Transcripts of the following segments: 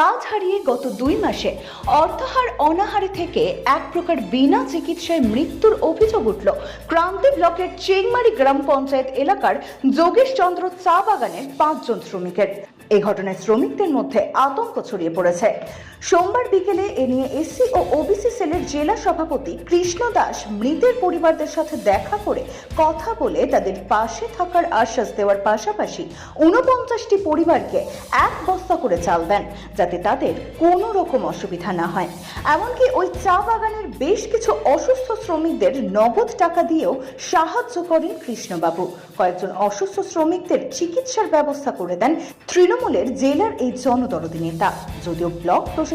কাজ হারিয়ে গত দুই মাসে অর্থহার অনাহারে থেকে এক প্রকার বিনা চিকিৎসায় মৃত্যুর অভিযোগ উঠল। ক্রান্তি ব্লকের চেংমারি গ্রাম পঞ্চায়েত এলাকার যোগেশ চন্দ্র চা বাগানের পাঁচজন শ্রমিকের। এই ঘটনায় শ্রমিকদের মধ্যে আতঙ্ক ছড়িয়ে পড়েছে। সোমবার বিকেলে এ নিয়ে এসসি ও ওবিসি সেলের জেলা সভাপতি কৃষ্ণ দাস মৃতের পরিবারদের সাথে দেখা করে কথা বলে তাদের পাশে থাকার আশ্বাস দেওয়ার পাশাপাশি ঊনপঞ্চাশটি পরিবারকে এক বস্তা করে চাল দেন, যাতে তাদের কোনো রকম অসুবিধা না হয়। এমনকি ওই চা বাগানের বেশ কিছু অসুস্থ শ্রমিকদের নগদ টাকা দিয়েও সাহায্য করেন কৃষ্ণবাবু। কয়েকজন অসুস্থ শ্রমিকদের চিকিৎসার ব্যবস্থা করে দেন তৃণমূলের জেলার এই জনদরদি নেতা। যদিও ব্লক প্রশাসন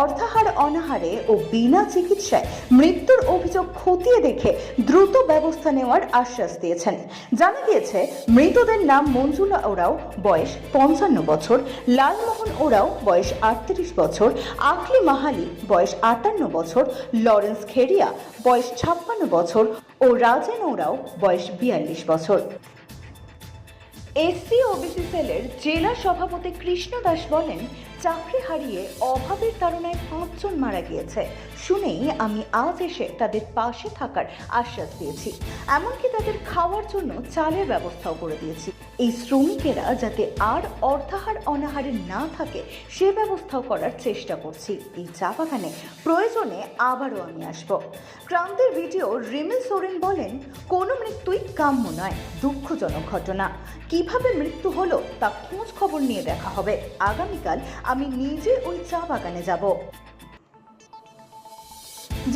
অর্ধাহার অনাহারে ও বিনা চিকিৎসায় মৃত্যুর অভিযোগ খতিয়ে দেখে দ্রুত ব্যবস্থা নেওয়ার আশ্বাস দিয়েছেন। জানা গিয়েছে, মৃতদের নাম মঞ্জুলা ওরাও বয়স পঞ্চান্ন বছর, লালমোহন ওরাও বয়স আটত্রিশ বছর, আকলি মাহালি বয়স আটান্ন বছর, লরেন্স খেরিয়া বয়স ছাপ্পান্ন বছর ও রাজেন ওরাও বয়স বিয়াল্লিশ বছর। এসসি ওবিসি সেলের জেলা সভাপতি কৃষ্ণ দাস বলেন চাকরি হারিয়ে অভাবের তাড়নায় পাঁচজন মারা গিয়েছে। শুনেই আমি আজ এসে তাদের পাশে থাকার আশ্বাস দিয়েছি। এমনকি তাদের খাওয়ার জন্য চালের ব্যবস্থাও করে দিয়েছি। এই শ্রমিকেরা যাতে আর অর্ধাহার অনাহারে না থাকে, সে ব্যবস্থাও করার চেষ্টা করছি। এই চা বাগানে প্রয়োজনে আবারও আমি আসব। ক্রান্তির ভিডিও রিমিল সোরেন বলেন, কোনো মৃত্যুই কাম্য নয়, দুঃখজনক ঘটনা। কীভাবে মৃত্যু হলো তা খোঁজ খবর নিয়ে দেখা হবে। আগামীকাল আমি নিজে ওই চা বাগানে যাব।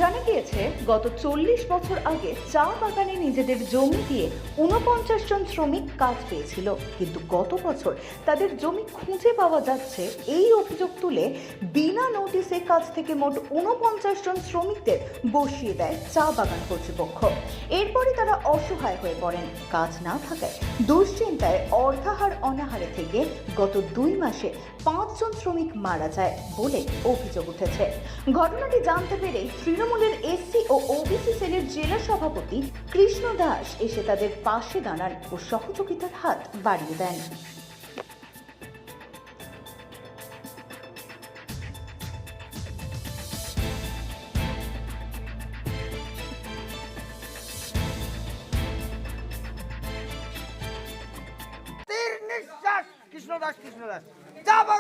জানা গিয়েছে, গত চল্লিশ বছর আগে চা বাগানে নিজেদের জমি দিয়ে উনপঞ্চাশ জন শ্রমিক কাজ পেয়েছিল। কিন্তু গত বছর তাদের জমি খুঁজে পাওয়া যাচ্ছে, এই অভিযোগ তুলে বিনা নোটিশে কাজ থেকে মোট উনপঞ্চাশ জন শ্রমিকদের বসিয়ে দেয় চা বাগান কর্তৃপক্ষ। এরপরে তারা অসহায় হয়ে পড়েন। কাজ না থাকায় দুশ্চিন্তায় অর্ধাহার অনাহারে থেকে গত দুই মাসে পাঁচজন শ্রমিক মারা যায় বলে অভিযোগ উঠেছে। ঘটনাটি জানতে পেরে তৃণমূলের এসসি ও ওবিসি সেলের জেলা সভাপতি কৃষ্ণ দাস এসে তাদের পাশে দাঁড়ান ও সহযোগিতার হাত বাড়িয়ে দেন।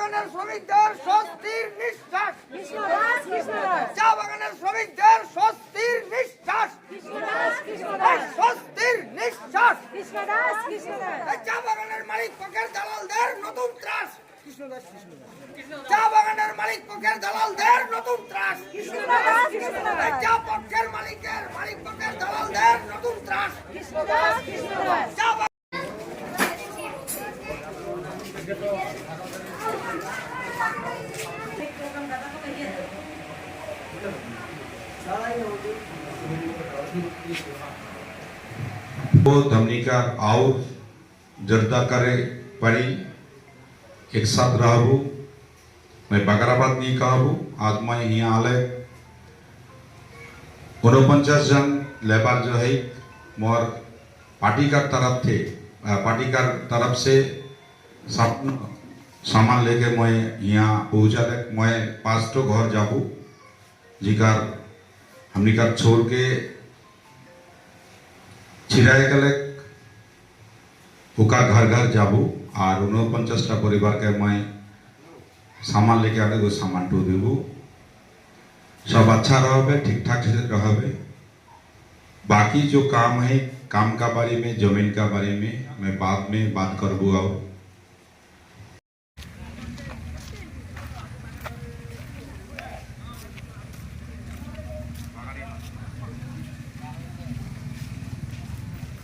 বাগানের শ্রমিকদের স্বস্তির নিঃশ্বাস চা বাগানের শ্রমিকদের স্বস্তির নিঃশ্বাস এই স্বস্তির নিঃশ্বাস এই চা বাগানের মালিক পক্ষের দালালদের নতুন ত্রাস কৃষ্ণদাস কৃষ্ণদাস চা বাগানের মালিক পক্ষের দালালদের নতুন ত্রাস এই চা পক্ষের মালিকের মালিক পক্ষের দালালদের নতুন ত্রাস ધમનિકા આવ करे કરે एक साथ रहा हूँ मैं बगराबाद नहीं कहूँ आज मैं यहाँ आले उनपचास जन, लेबर जो है, मोर पार्टी का तरफ़ थे पार्टी का तरफ़ से सामान लेके मैं यहाँ पहुँचा मैं पाँच तो घर जाऊँ, जिकार हमने कर छोड़ के ছিড়াই গেলে ওকা ঘর ঘর যাবো আর উনপঞ্চাশটা পরিবারকে मैं सामान लेके आने को सामान टू देबो सब अच्छा रहबे ठीक ठाक से रहबे बाकी जो काम है काम का बारे में जमीन का बारे में मैं बाद में बात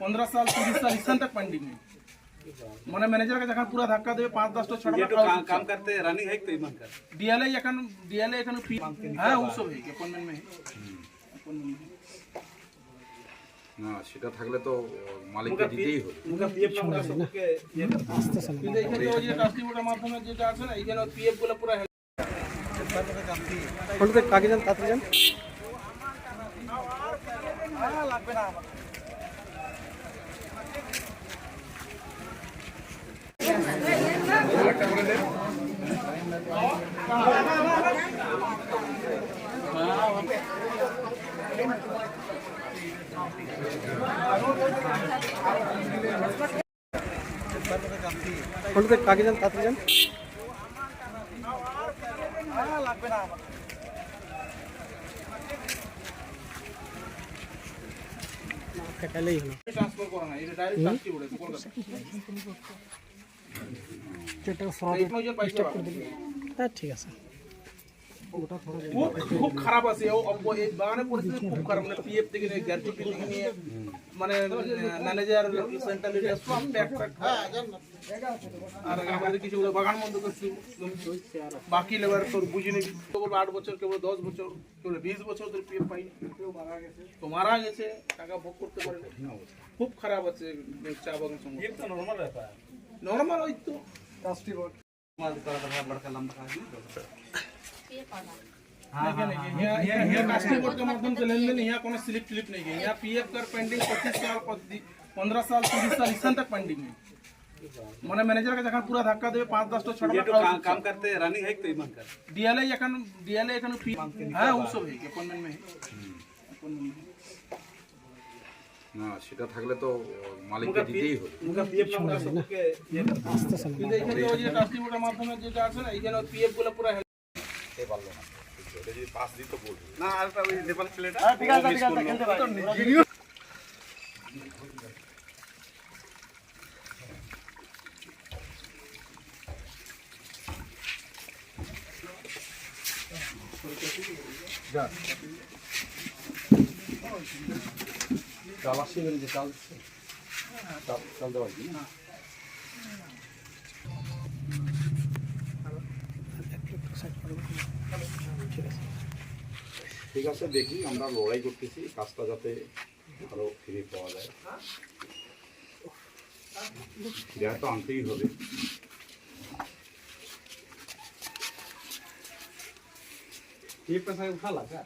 पंद्रह साल तीस साल इस तक पेंडिंग है মানে ম্যানেজার के जखन पूरा धक्का देवे पाँच दस तो छड़ा ये तो काम, काम करते रनिंग है तो ईमान कर डीएलए এখন डीएलए এখন फी হ্যাঁ ও সব है अपॉइंटमेंट में अपॉइंटमेंट में না সেটা থাকলে তো মালিককে দিতেই হবে उनका पीएफ छुड़ा सबके ये करता কিন্তু এখানে ওই যে ট্রান্সলিউটার মাধ্যমে যেটা আছে না এইখানে পিএফ গুলো পুরো ট্রান্সফার করা না এটা ডাইরেক্ট ট্রান্সলিউটার কলকাতা এইখানে ওই যে তা ঠিক আছে। খুব খারাপ আছে। খুব খারাপ। মানে মানে ম্যানেজার আর বাগান বন্ধ করছি। বাকি লেবার তোর বুঝিনি। আট বছর কেবল দশ বছর কেবল বিশ বছর তোর পিএফ পাই তো মারা গেছে টাকা ভোগ করতে পারে খুব খারাপ আছে চা বাগান সঙ্গে নর্মাল ওই তো। কাস্টিবোর্ড स्लिप स्लिप नहीं है। यहाँ पी एफ़ कर पेंडिंग पच्चीस साल पंद्रह साल तीस साल इस तक पेंडिंग है। मैंने मैनेजर का जखन पूरा धक्का देवे पाँच दस तो छोटा काम, काम करते रनिंग है तो इमन कर डीएलए जखन डीएलए जखन हाँ वो सब है। अपॉइंटमेंट में है। अपॉइंटमेंट में না সেটা থাকলে তো মালিককে দিতেই হবে। মাধ্যমে যেটা আছে না এই যেন পিএফগুলো পুরো হেল্প পারল না। যদি পাস দিত বলব। না আরেকটা ওই নেপাল ছেলেটা। হ্যাঁ, ঠিক আছে ঠিক আছে খেলতে পারে। Yeah. না এইখানে পিএফ গুলো পুরো ना आलटा वही नेपाल प्लेट ঠিক আছে দেখি আমরা লড়াই করতেছি কাজটা যাতে আরো ফিরে পাওয়া যায় ফিরে তো আনতেই হবে ये पैसा उठा लगा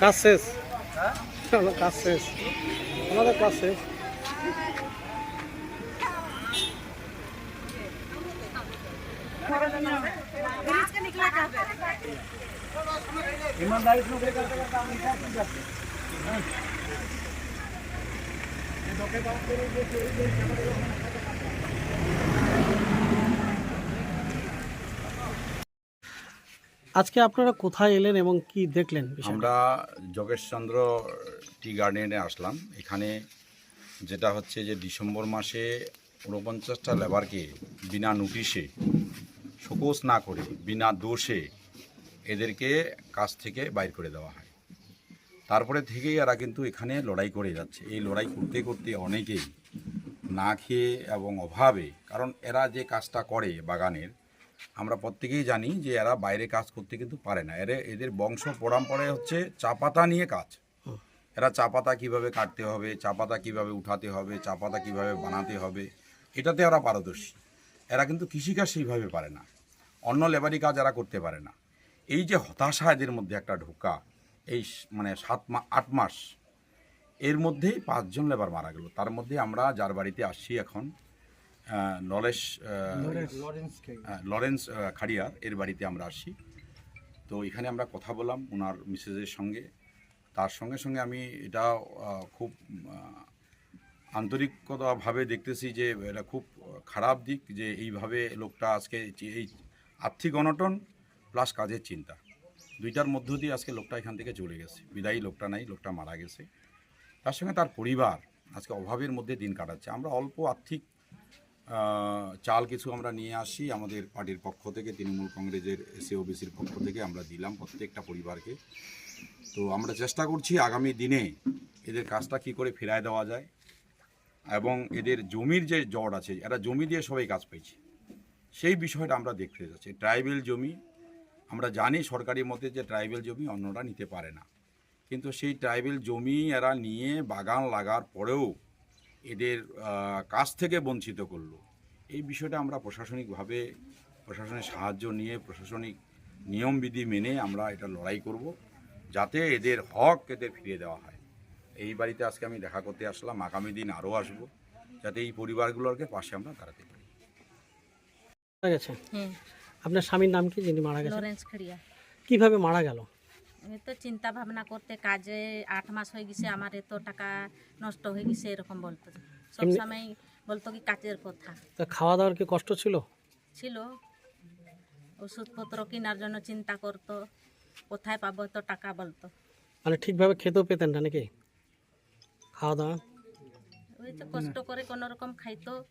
কাজ শেষ আমার কাজ শেষ Nada com a sexta. E mandar isso no que eu Então, que আজকে আপনারা কোথায় এলেন এবং কি দেখলেন? আমরা যোগেশচন্দ্র টি গার্ডেনে আসলাম। এখানে যেটা হচ্ছে যে ডিসেম্বর মাসে ঊনপঞ্চাশটা লেবারকে বিনা নোটিশে শোকস না করে, বিনা দোষে এদেরকে কাজ থেকে বাইর করে দেওয়া হয়। তারপরে থেকেই এরা কিন্তু এখানে লড়াই করে যাচ্ছে। এই লড়াই করতে করতে অনেকেই না খেয়ে এবং অভাবে, কারণ এরা যে কাজটা করে বাগানের আমরা প্রত্যেকেই জানি যে এরা বাইরে কাজ করতে কিন্তু পারে না। এরা এদের বংশ পরম্পরায় হচ্ছে চা পাতা নিয়ে কাজ। এরা চা পাতা কীভাবে কাটতে হবে চা পাতা কীভাবে উঠাতে হবে চা পাতা কীভাবে বানাতে হবে এটাতে ওরা পারদর্শী। এরা কিন্তু কৃষিকাজ সেইভাবে পারে না। অন্য লেবারি কাজ এরা করতে পারে না। এই যে হতাশা এদের মধ্যে একটা ঢোকা এই মানে সাত মা আট মাস এর মধ্যেই পাঁচজন লেবার মারা গেল। তার মধ্যে আমরা যার বাড়িতে আসছি এখন হ্যাঁ, লরেন্স খাড়িয়ার এর বাড়িতে আমরা আসি। তো এখানে আমরা কথা বললাম ওনার মিসেসের সঙ্গে। তার সঙ্গে সঙ্গে আমি এটা খুব আন্তরিকতাভাবে দেখতেছি যে এটা খুব খারাপ দিক যে এইভাবে লোকটা আজকে এই আর্থিক অনটন প্লাস কাজের চিন্তা। দুইটার মধ্য দিয়ে আজকে লোকটা এখান থেকে চলে গেছে। বিদায়ী লোকটা নাই লোকটা মারা গেছে। তার সঙ্গে তার পরিবার আজকে অভাবের মধ্যে দিন কাটাচ্ছে। আমরা অল্প আর্থিক চাল কিছু আমরা নিয়ে আসি আমাদের পার্টির পক্ষ থেকে, তৃণমূল কংগ্রেসের এসএ ওবিসির পক্ষ থেকে আমরা দিলাম প্রত্যেকটা পরিবারকে। তো আমরা চেষ্টা করছি আগামী দিনে এদের কাজটা কি করে ফেরায় দেওয়া যায় এবং এদের জমির যে জট আছে এরা জমি দিয়ে সবাই কাজ পেয়েছে, সেই বিষয়টা আমরা দেখতে যাচ্ছি। ট্রাইবেল জমি, আমরা জানি সরকারি মতে যে ট্রাইবেল জমি অন্যরা নিতে পারে না। কিন্তু সেই ট্রাইবেল জমি এরা নিয়ে বাগান লাগার পরেও এদের কাজ থেকে বঞ্চিত করল। এই বিষয়টা আমরা প্রশাসনিকভাবে প্রশাসনের সাহায্য নিয়ে প্রশাসনিক নিয়মবিধি মেনে আমরা এটা লড়াই করব যাতে এদের হক এদের ফিরিয়ে দেওয়া হয়। এই বাড়িতে আজকে আমি দেখা করতে আসলাম আগামী দিন আরও আসব যাতে এই পরিবারগুলোকে পাশে আমরা দাঁড়াতে পারি। আপনার স্বামীর নাম কি যিনি মারা গেছেন? লরেন্স কীভাবে মারা গেল? তো চিন্তা ভাবনা করতে কাজে আট মাস হয়ে গেছে আমার এত টাকা নষ্ট হয়ে গেছে এরকম বলতো। সব এমনি- সময় বলতো কি কাজের কথা। তা খাওয়া দাওয়ার কি কষ্ট ছিল? ছিল। ওষুধপত্র কেনার জন্য চিন্তা করতো কোথায় পাবো তো টাকা বলতো। মানে ঠিকভাবে খেতেও পেতেন না নাকি? খাওয়া দাওয়া? ওই তো কষ্ট করে কোনো রকম খাইতো।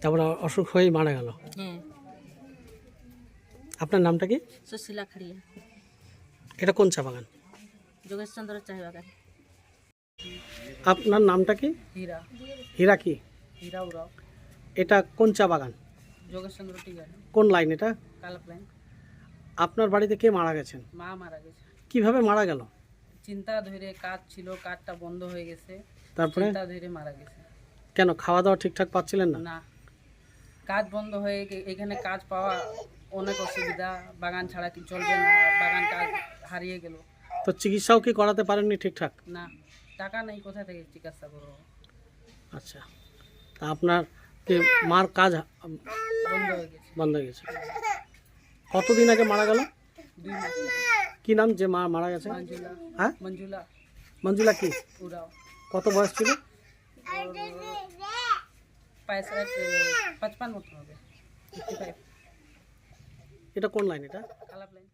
তারপরে অসুখ হয়েই মারা গেল। হ্যাঁ। আপনার নামটা কি? সুশীলা খড়িয়া। এটা কোন চা বাগান? যোগেশচন্দ্র চাই বাগান। আপনার নামটা কি? হীরা। হীরা কি? হীরা উরাও এটা কোন চা বাগান? যোগেশচন্দ্র টিগার। কোন লাইন এটা? কালাপ্লাইন আপনার বাড়িতে কে মারা গেছেন? মা মারা গেছে। কীভাবে মারা গেল? চিন্তা ধরে কাজ ছিল কাজটা বন্ধ হয়ে গেছে। তারপরে? চিন্তা ধরে মারা গেছে। কেন খাওয়া দাওয়া ঠিকঠাক পাচ্ছিলেন না? না। কাজ বন্ধ হয়ে এখানে কাজ পাওয়া অনেক অসুবিধা। বাগান ছাড়া কি চলবে না? বাগান কাজ হারিয়ে গেল। তো চিকিৎসাও কি করাতে পারেননি ঠিকঠাক? না টাকা নেই কোথা থেকে চিকিৎসা করব? আচ্ছা তা আপনার কি মার কাজ বন্ধ হয়ে গেছে। বন্ধ হয়ে গেছে। কতদিন আগে মারা গেল? দুই মাস কি নাম যে মা মারা গেছে? মঞ্জুলা। হ্যাঁ? মঞ্জুলা। মঞ্জুলা কি? উরাও। কত বয়স ছিল? পঁচপান মতো হবে। এটা কোন লাইন এটা? কালাপ্লাইন